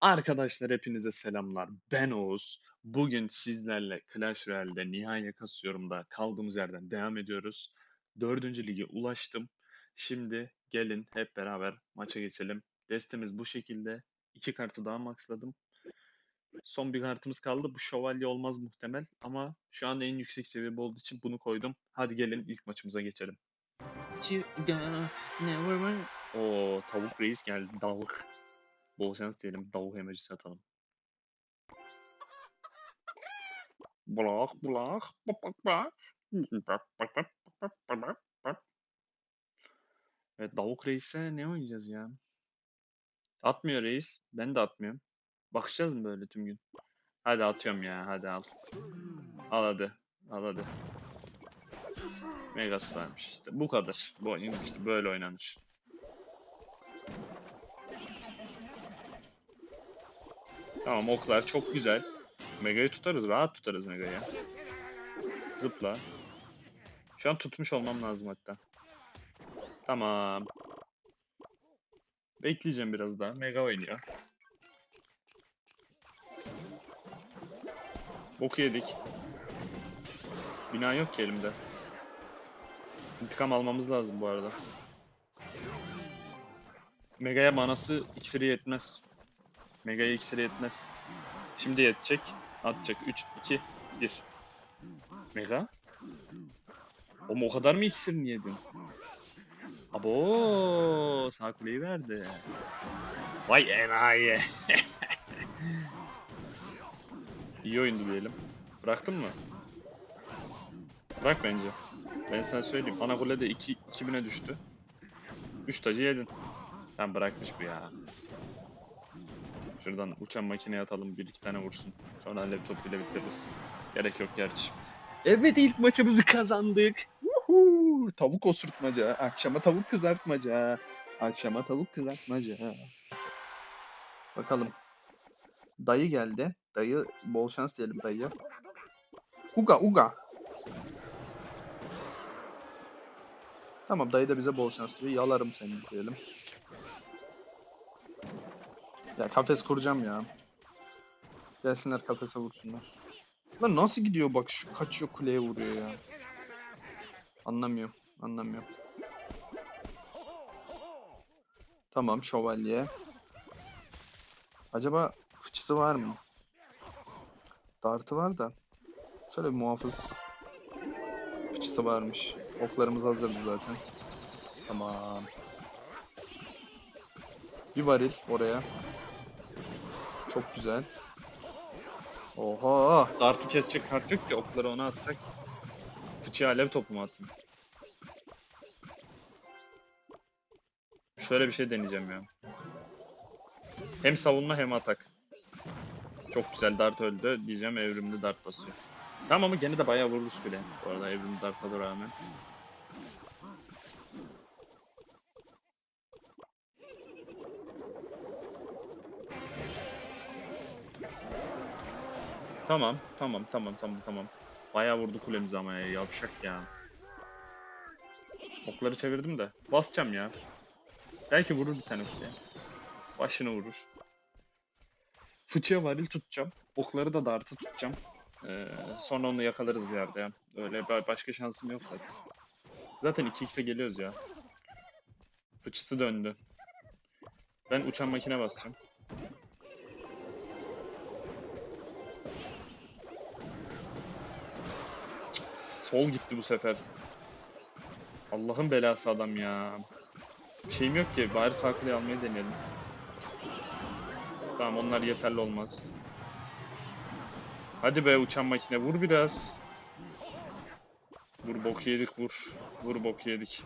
Arkadaşlar hepinize selamlar. Ben Oğuz. Bugün sizlerle Clash Royale'de nihai kasıyorumda kaldığımız yerden devam ediyoruz. Dördüncü lige ulaştım. Şimdi gelin hep beraber maça geçelim. Destemiz bu şekilde. İki kartı daha maxladım. Son bir kartımız kaldı. Bu şövalye olmaz muhtemel ama şu an en yüksek seviyede olduğu için bunu koydum. Hadi gelin ilk maçımıza geçelim. You gonna never run. O tavuk reis geldi. Tavuk. Bol şans diyelim. Tavuk emojisi atalım. Blok blok. Bak bak bak. Evet Davuk Reis'e ne oynayacağız ya? Atmıyor Reis. Ben de atmıyorum. Bakışacağız mı böyle tüm gün? Hadi atıyorum ya. Hadi al. Al hadi. Al hadi. Megas vermiş işte. Bu kadar. Bu oyun işte böyle oynanır. Tamam oklar çok güzel. Mega'yı tutarız. Rahat tutarız Mega'yı. Zıpla. Şu an tutmuş olmam lazım hatta. Tamam. Bekleyeceğim biraz daha. Mega oynuyor. Boku yedik. Bina yok ki elimde. İntikam almamız lazım bu arada. Mega'ya manası iksiri yetmez. Mega'ya iksiri yetmez. Şimdi yetecek. Atacak. 3, 2, 1. Mega? Oğlum o kadar mı iksirini yedin? Abo sağ kuleyi verdi. Vay enayi. İyi oyundu diyelim. Bıraktın mı? Bırak bence. Ben sana söyleyeyim. Ana kule de 2 2000'e düştü. 3 tacı yedin. Sen bırakmış bu ya. Şuradan uçan makineye atalım. Bir iki tane vursun. Sonra laptop bile bitiririz. Gerek yok gerçi. Evet ilk maçımızı kazandık. Woohoo! Tavuk osurtmaca, akşama tavuk kızartmaca. Akşama tavuk kızartmaca. Bakalım. Dayı geldi. Dayı bol şans diyelim dayıya. Uga uga. Tamam dayı da bize bol şans diyor. Yalarım seni diyelim. Ya kafes kuracağım ya. Gelsinler kafese vursunlar. Lan nasıl gidiyor bak şu kaçıyor kuleye vuruyor ya. Anlamıyorum. Anlamıyorum. Tamam şövalye. Acaba fıçısı var mı? Dartı var da. Şöyle bir muhafız. Fıçısı varmış. Oklarımız hazırdı zaten. Tamam. Bir varil oraya. Çok güzel. Oha! Dartı kesecek kart yok ki okları ona atsak. Fıçıya alev topu mu atayım? Şöyle bir şey deneyeceğim ya. Hem savunma hem atak. Çok güzel dart öldü diyeceğim evrimli dart basıyor. Tamam ama gene de bayağı vururuz bile. Bu arada evrimli darta da rağmen. Tamam, tamam, tamam, tamam, tamam. Bayağı vurdu kulemize ama ya, yavşak ya. Okları çevirdim de. Basacağım ya. Belki vurur bir tane kuleye. Başını vurur. Fıçıya varil tutacağım. Okları da dartı tutacağım. Ee, sonra onu yakalarız bir yerde ya. Öyle ba- başka şansım yok zaten. Zaten 2x'e geliyoruz ya. Fıçısı döndü. Ben uçan makine basacağım. Sol gitti bu sefer. Allah'ın belası adam ya. Bir şeyim yok ki. Bari sağ kuleyi almayı deneyelim. Tamam onlar yeterli olmaz. Hadi be uçan makine vur biraz. Vur bok yedik vur. Vur bok yedik.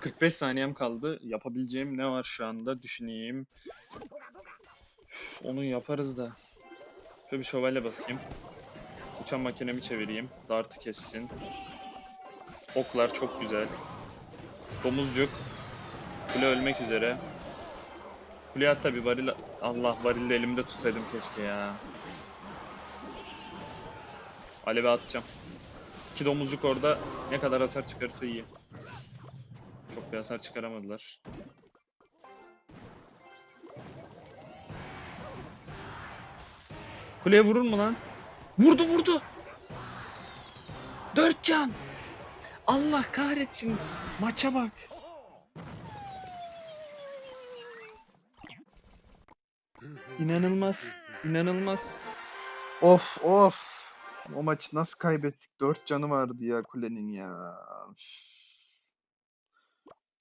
45 saniyem kaldı. Yapabileceğim ne var şu anda düşüneyim. Üf, Onu yaparız da. Şöyle bir şövalye basayım. Bıçak makinemi çevireyim. Dartı kessin. Oklar çok güzel. Domuzcuk. Kule ölmek üzere. Kule hatta bir varil... Allah varil de elimde tutsaydım keşke ya. Aleve atacağım. İki domuzcuk orada ne kadar hasar çıkarırsa iyi. Çok bir hasar çıkaramadılar. Kuleye vurur mu lan? Vurdu vurdu. Dört can. Allah kahretsin. Maça bak. İnanılmaz. İnanılmaz. Of of. O maçı nasıl kaybettik? 4 canı vardı ya kulenin ya.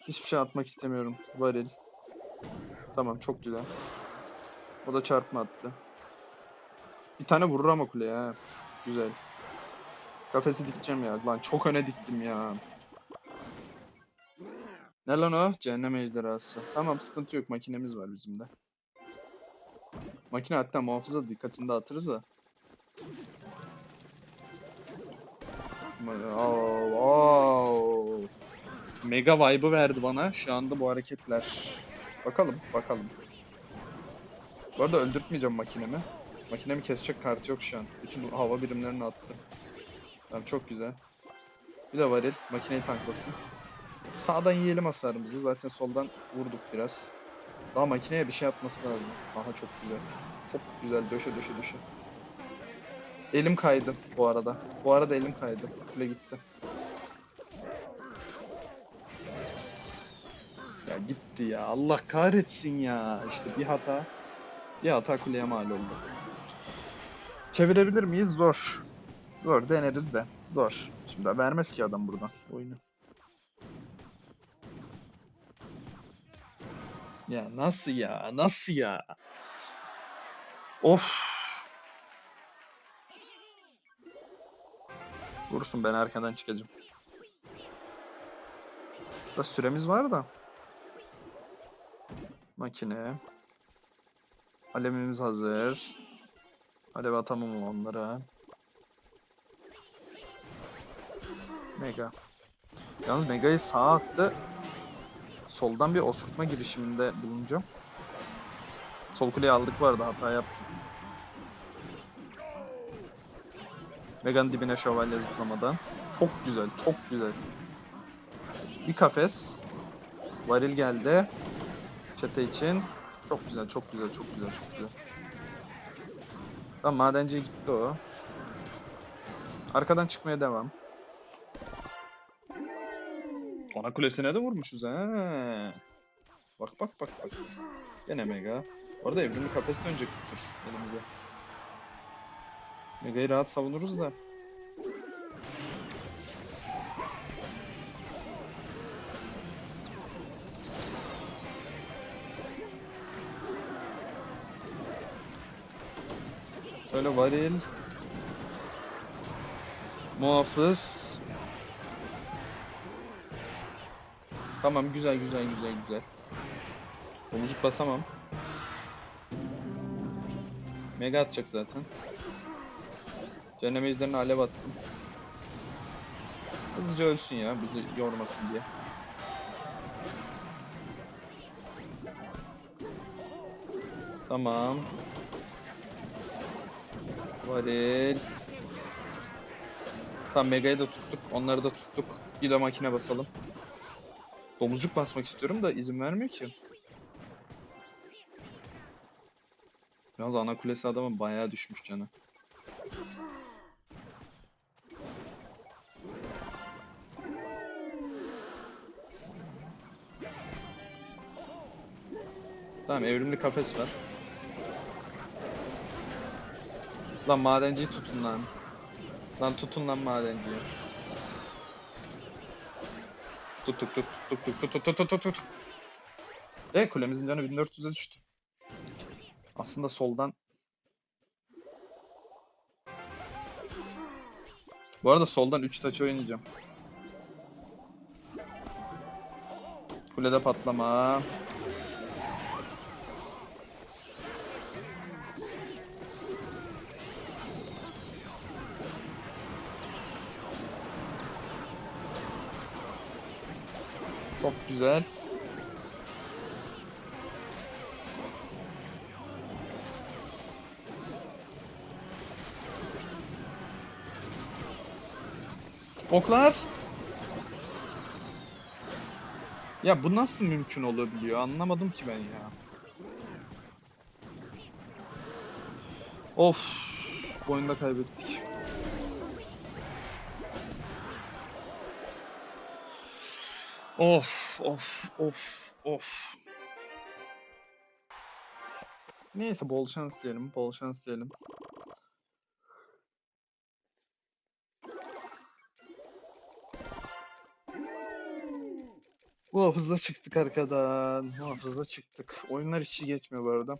Hiçbir şey atmak istemiyorum. Varil. Tamam çok güzel. O da çarpma attı. Bir tane vurur ama kuleye ha. Güzel. Kafesi dikeceğim ya. Lan çok öne diktim ya. Ne lan o? Cehennem ejderhası. Tamam sıkıntı yok. Makinemiz var bizim de. Makine hatta muhafıza dikkatini dağıtırız da. Oo, oo. Mega vibe'ı verdi bana şu anda bu hareketler. Bakalım, bakalım. Bu arada öldürtmeyeceğim makinemi. Makinemi kesecek kartı yok şu an. Bütün hava birimlerini attı. Tamam çok güzel. Bir de varil. Makineyi tanklasın. Sağdan yiyelim hasarımızı. Zaten soldan vurduk biraz. Daha makineye bir şey atması lazım. Aha çok güzel. Çok güzel. Döşe döşe döşe. Elim kaydı bu arada. Bu arada elim kaydı. Kule gitti. Ya gitti ya. Allah kahretsin ya. İşte bir hata. Bir hata kuleye mal oldu. Çevirebilir miyiz? Zor. Zor. Deneriz de. Zor. Şimdi vermez ki adam buradan oyunu. Ya nasıl ya? Nasıl ya? Of. Vursun ben arkadan çıkacağım. Da süremiz var da. Makine. Alemimiz hazır. Alev atamam onlara. Mega. Yalnız Mega'yı sağa attı. Soldan bir osurtma girişiminde bulunacağım. Sol kuleyi aldık vardı hata yaptım. Mega'nın dibine şövalye zıplamadan. Çok güzel, çok güzel. Bir kafes. Varil geldi. Çete için. Çok güzel, çok güzel, çok güzel, çok güzel. Tamam madenciye gitti o. Arkadan çıkmaya devam. Ana kulesine de vurmuşuz ha. Bak bak bak bak. Gene mega. Orada evrimli kafes dönecek bu tur elimize. Mega'yı rahat savunuruz da. Şöyle varil. Muhafız. Tamam güzel güzel güzel güzel. Omuzluk basamam. Mega atacak zaten. Cehennem ejderine alev attım. Hızlıca ölsün ya bizi yormasın diye. Tamam. Varil. Tamam Mega'yı da tuttuk. Onları da tuttuk. Bir de makine basalım. Domuzcuk basmak istiyorum da izin vermiyor ki. Yalnız ana kulesi adamın bayağı düşmüş canı. Tamam evrimli kafes var. Lan madenciyi tutun lan. Lan tutun lan madenciyi. Tut tut tut tut tut tut tut tut. E kulemizin canı 1400'e düştü. Aslında soldan Bu arada soldan 3 taç oynayacağım. Kulede patlama. Çok güzel. Oklar. Ya bu nasıl mümkün olabiliyor? Anlamadım ki ben ya. Of. Bu oyunda kaybettik. Of of of of. Neyse bol şans diyelim. Bol şans diyelim. Muhafıza çıktık arkadan. Muhafıza çıktık. Oyunlar hiç geçmiyor bu arada.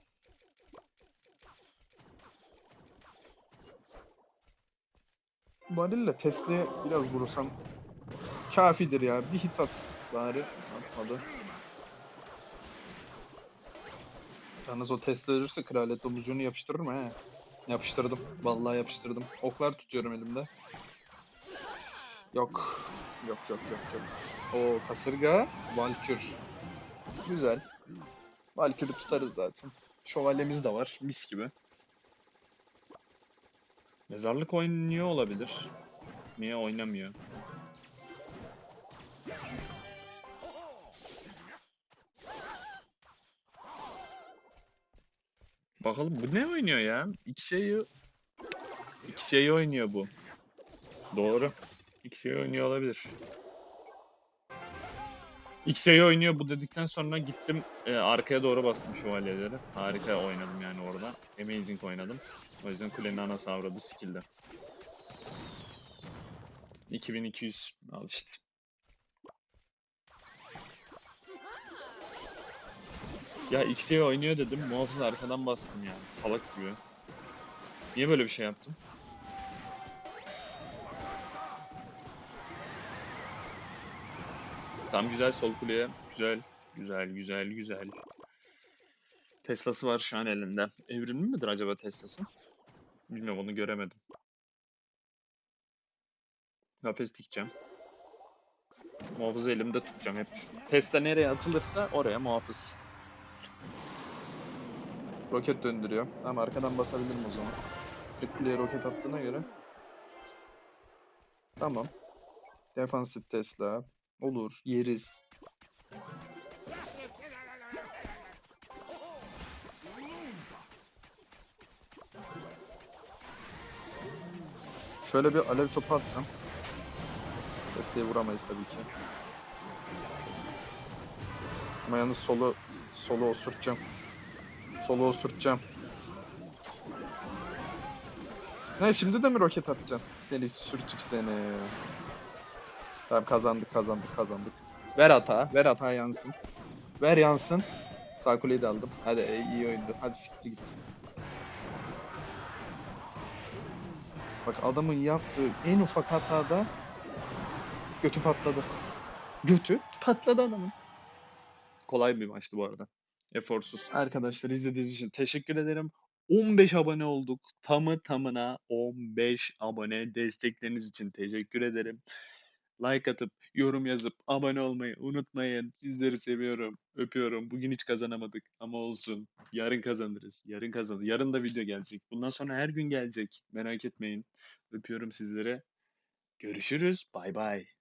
Barilla Tesla'ya biraz vurursam kafidir ya. Bir hit at bari. Atmadı. Yalnız o Tesla ölürse kraliyet domuzcuğunu yapıştırır mı he? Yapıştırdım. Vallahi yapıştırdım. Oklar tutuyorum elimde. Yok. Yok yok yok yok. O kasırga, Valkür. Güzel. Valkür'ü tutarız zaten. Şövalyemiz de var. Mis gibi. Mezarlık oynuyor olabilir. Niye oynamıyor? Bakalım bu ne oynuyor ya? İki şeyi iki şeyi oynuyor bu. Doğru. İki şeyi oynuyor olabilir. İki şeyi oynuyor bu dedikten sonra gittim e, arkaya doğru bastım şövalyeleri. Harika oynadım yani orada. Amazing oynadım. O yüzden kulenin anası avradı skill'de. 2200 al. Ya X'ye oynuyor dedim. Muhafız arkadan bastım yani. Salak gibi. Niye böyle bir şey yaptım? Tam güzel sol kuleye. Güzel. Güzel, güzel, güzel. Tesla'sı var şu an elinde. Evrimli midir acaba Tesla'sı? Bilmiyorum onu göremedim. Kafes dikeceğim. Muhafızı elimde tutacağım hep. Tesla nereye atılırsa oraya muhafız. Roket döndürüyor. Tamam arkadan basabilirim o zaman. Ripley'e roket attığına göre. Tamam. Defansif Tesla. Olur. Yeriz. Şöyle bir alev topu atsam. Tesla'yı vuramayız tabii ki. Ama yalnız solu solu osurtacağım. Solu osurtacağım. Ne şimdi de mi roket atacaksın? Seni sürtük seni. Tamam kazandık kazandık kazandık. Ver hata, ver hata yansın. Ver yansın. Sağ kuleyi de aldım. Hadi e, iyi oyundu. Hadi siktir git. Bak adamın yaptığı en ufak hatada götü patladı. Götü patladı adamın. Kolay bir maçtı bu arada. Eforsuz. Arkadaşlar izlediğiniz için Teşekkür ederim. 15 abone olduk. Tamı tamına 15 abone. Destekleriniz için teşekkür ederim. Like atıp, yorum yazıp, abone olmayı unutmayın. Sizleri seviyorum. Öpüyorum. Bugün hiç kazanamadık ama olsun. Yarın kazanırız. Yarın kazanır. Yarın da video gelecek. Bundan sonra her gün gelecek. Merak etmeyin. Öpüyorum sizlere. Görüşürüz. Bay bay.